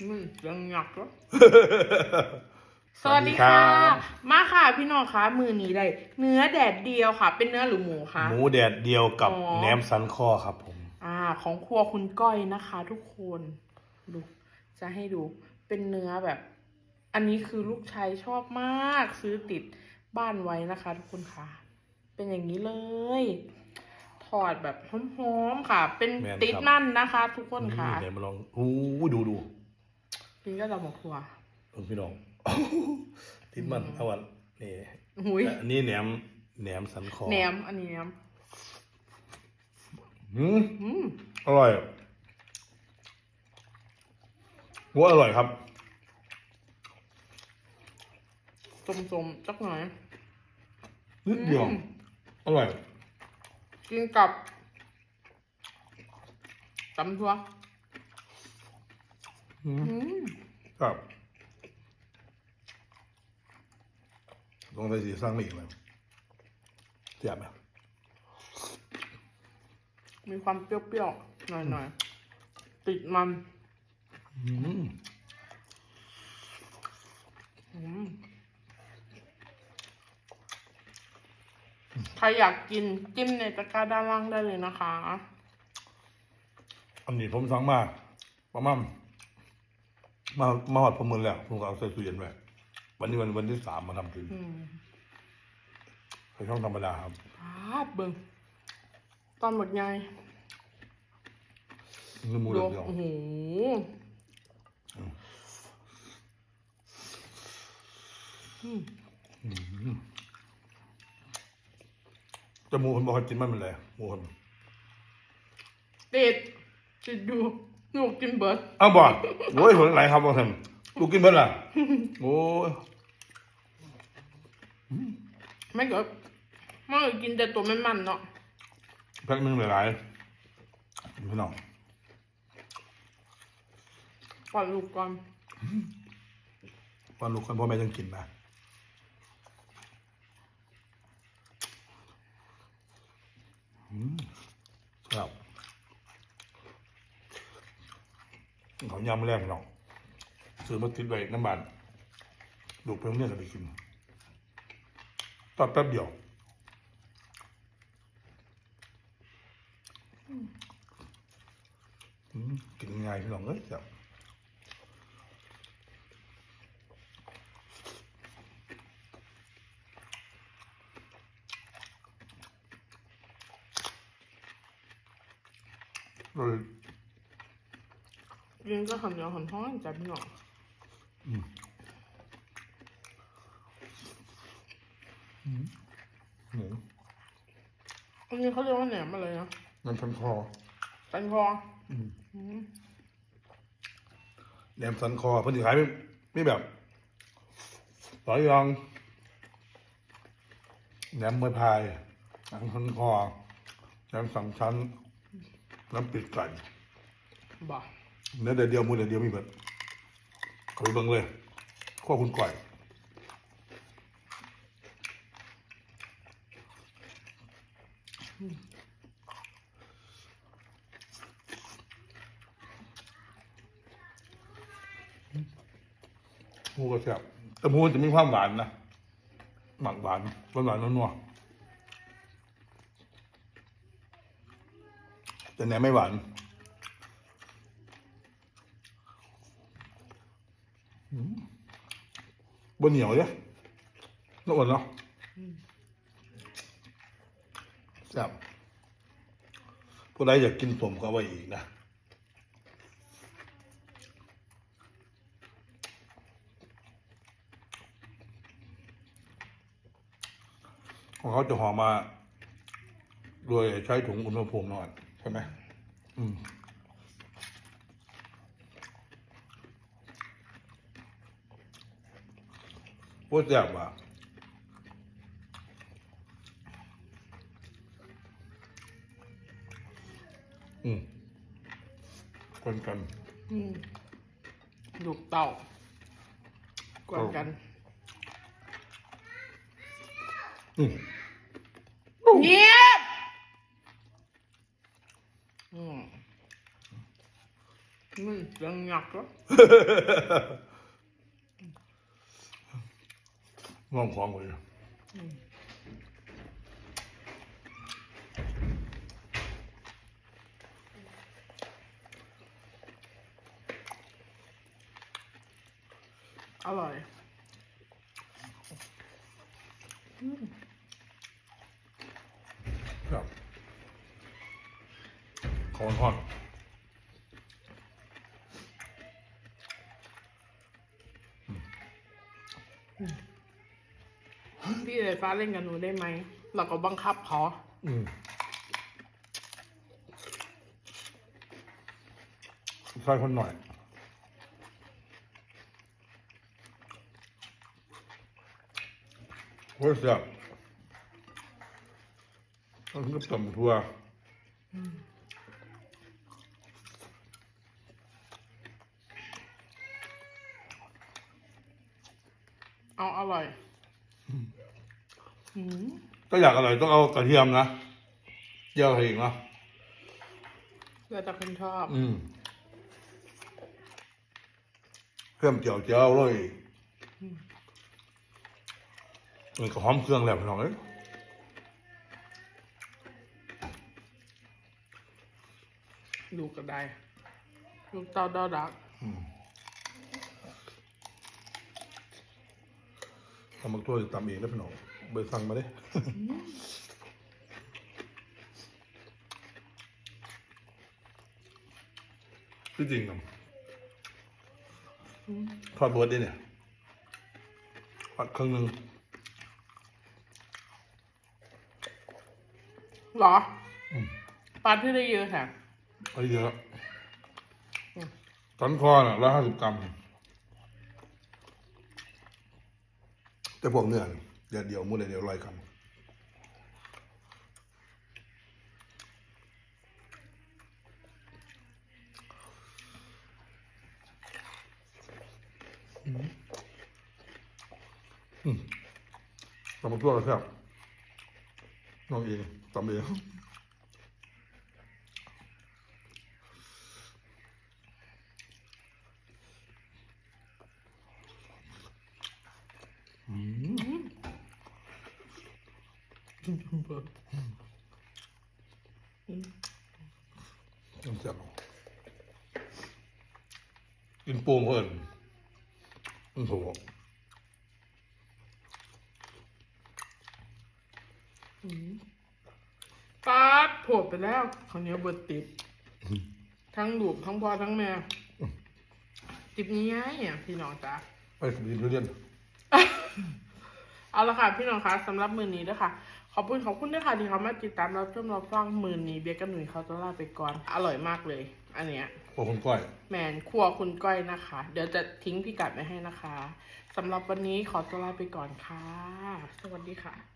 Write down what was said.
อืมยังหยักเหรอสสวัวัสสดีดีครัค่ะบมาค่ะพี่น้องคะมือนี้ได้เนื้อแดดเดียวค่ะ เป็นเนื้อหรือหมูคะหมูแดดเดียวกับอ๋อแหนมสันคอครับผม อ่า ของครัวคุณก้อยนะคะ ทุกคนดูจะให้ดูเป็นเนื้อแบบ อันนี้คือลูกชายชอบมากซื้อติดบ้านไว้นะคะ ทุกคนค่ะ เป็นอย่างนี้เลยถอดแบบหอมๆค่ะ เป็นแม่นครับติดนั่นนะคะ ทุกคนค่ะนี่เดี๋ยวมาลองอู้ดูดู กินก็จะหมกครัวเออพี่น้อง ติดมันเอาวันนี่หุยอันนี้แหนมแหนมสันคอแหนมอันนี้แหนมอืมอืมอร่อยหัวอร่อยครับสมๆจักหน่อยนิดเดียวอืมอร่อย กินกับตำทัวอืมอืม ครับลองไปสีสร้างมาอีกเลยเสียบไหมมีความเปรี้ยวๆ หน่อยๆ ติดมันอืมอืมใครอยากกินจิ้มในตะกร้าด้านล่างได้เลยนะคะ อันนี้ผมสั่งมาประมาณ มามาหอดประเมินแล้วผมก็เอาใส่ตู้เย็นไว้วันนี้วันวันที่สามมาทำถึงอืมใส่ช่องธรรมดาครับพาดเบิ่งตอนหมดไงนี่หมูดูเดียวโอ้โหๆจะหมูคนบอกให้กินมันเป็นไรหมูคนติดติดดู ลูกกินเบิร์ดอ้าวบอกโอ้ยคนไหนครับบอกทำลูกกินเบิดล่ะโอ้ยไม่เกิดไม่เคยกินแต่ตัวไม่มันๆเนาะแพ็คหนึงหลายๆพี่น้องปล่อยลูกก่อนว่าลูกคนพ่อแม่ยังกินนะอืมครับ เขายำแรกพี่น้องซื้อมาติดไว้น้ำบานลูเพิ่งเนี่ยจะไปกินตอนแป๊บเดียวกินง่ายพี่น้องเอ้ยครับเลย กินก็คำเดียวหอนท้องจับพี่น้องหมูอันนี้เขาเรียกว่าแหนมอะไรนะน้ำพันคอสันคออืมอืมแหนมสันคอเพิ่นสิขายไม่ไม่แบบหลายอย่างแหนมเมือพายหนังสันคอแหนมสามชั้นน้ำปิดไก่บ่า เนื้อเดียวเดียวมูเดียวเดียวมีเบิดเขาไปเบิ่งเลยข้อคุณก่อยหมูก็แซ่บแต่หมูจะมีความหวานนะหมักหวานหวานหวานนัวๆแต่แหนมไม่หวาน บนเหนียวเนี่ยน่าอดเนาะแซ่บผู้ใดอยากกินผมก็เอาไว้อีกนะของเขาจะหอมา โดยใช้ถุงอุณหภูมินอนใช่ไหมอืม โคตรแซ่บว่ะอืมคนกัน อืมลูกเต่ากวนกัน อืมเงียบอืมอืมยังหยักแล้วง่วงขอ งเลยอร่อยครับของทอด พี่เลยฟ้าเล่นกับหนูได้ไหมเราก็บังคับเขาอืมใส่คนหน่อย โอ้ยแซ่บต้องกับตำทั่วเอาอร่อย อืมถ้าอยากอร่อยต้องเอากระเทียมนะเจียวให้อีกนะแล้วแต่คนชอบอืมเครื่องเจียวเจียวเลยมันก็หอมเครื่องแล้วพี่น้องเอ้ยลูกก็ได้ลูกเต้าดอดักทำมักตัวจะตำเองนะพี่น้อง เบอร์สั่งมาเด้ที่จริงนะทอดเบิร์ดได้เนี่ยทอดครึ่งหนึ่งเหรออปลาที่ได้เยอะค่ะเอาเยอะตันคอน่ะร้อยห้าสิบกรัมแต่พวกเนื้อนี่ เดี๋ยวเดี๋ยวมือเดี๋ยวลอยกรัมอืมตำมาตัวเลยครับน้องเองตำเอง ต้องจับกินปูมเพิ่นมันโถปลาดโผดไปแล้วคราวนี้เบิดติด ทั้งลูกทั้งพ่อทั้งแม่ติบนี้ไงอะพี่น้องจ้าไปสบีทุเรียน เอาละค่ะพี่น้องคะสำหรับมือนี้ด้วยค่ะ ขอบคุณขอบคุณด้วยค่ะที่เขามาติดตามเราชมเราฟังมือนี้เบียร์กับหนุ่ยเขาจะลาไปก่อน อร่อยมากเลย อันเนี้ยพวกคนก้อย แมนครัวคุณก้อยนะคะ เดี๋ยวจะทิ้งพิกัดไว้ให้นะคะสำหรับวันนี้ขอตัวลาไปก่อนค่ะ สวัสดีค่ะ